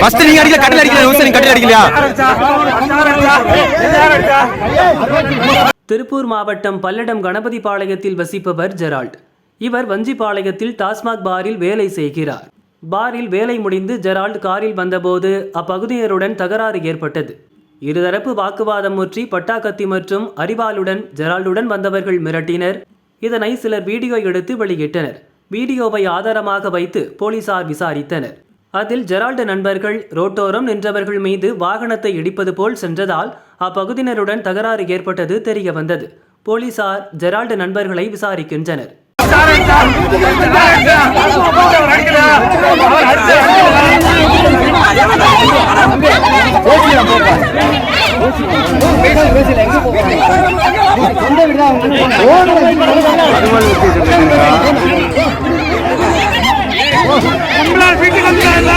First நீங்க அடிக்கல கட்டில அடிக்கல நீங்க கட்டில அடிக்கலையா? திருப்பூர் மாவட்டம் பல்லடம் கணபதி பாளையத்தில் வசிப்பவர் ஜெரால்ட். இவர் வஞ்சிபாளையத்தில் டாஸ்மாக் பாரில் வேலை செய்கிறார். பாரில் வேலை முடிந்து ஜெரால்ட் காரில் வந்தபோது அப்பகுதியினருடன் தகராறு ஏற்பட்டது. இருதரப்பு வாக்குவாதம் முற்றி பட்டாக்கத்தி மற்றும் அரிவாளுடன் ஜெரால்டுடன் வந்தவர்கள் மிரட்டினர். இதனை சிலர் வீடியோ எடுத்து வெளியிட்டனர். வீடியோவை ஆதாரமாக வைத்து போலீசார் விசாரித்தனர். அதில் ஜெரால்டு நண்பர்கள் ரோட்டோரம் நின்றவர்கள் மீது வாகனத்தை இடிப்பது போல் சென்றதால் அப்பகுதியினருடன் தகராறு ஏற்பட்டது தெரிய வந்தது. போலீசார் ஜெரால்டு நண்பர்களை விசாரிக்கின்றனர். வீட்டுக்கு வந்தேன்ல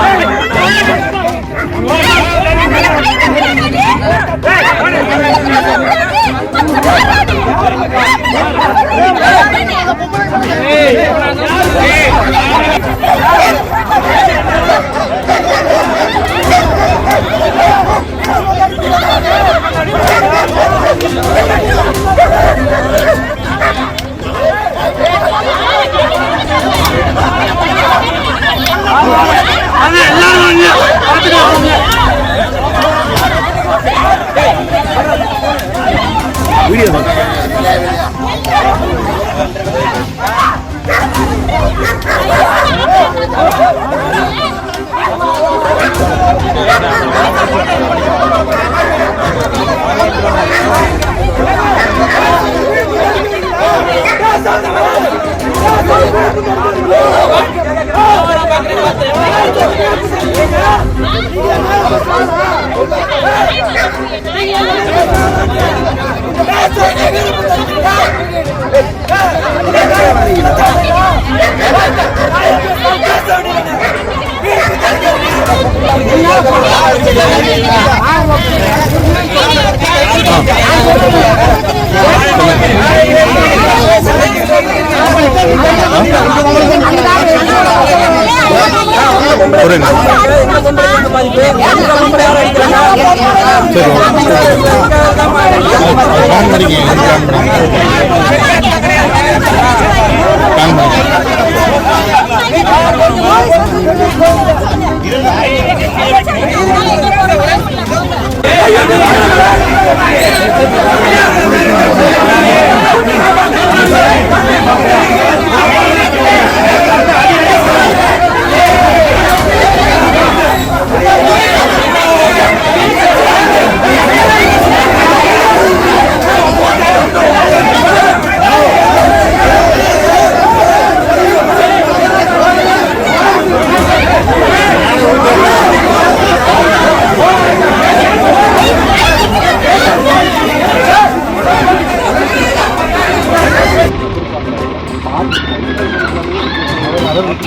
அது ভিডিও Oh, அங்க ஒரு ஏய் மரம்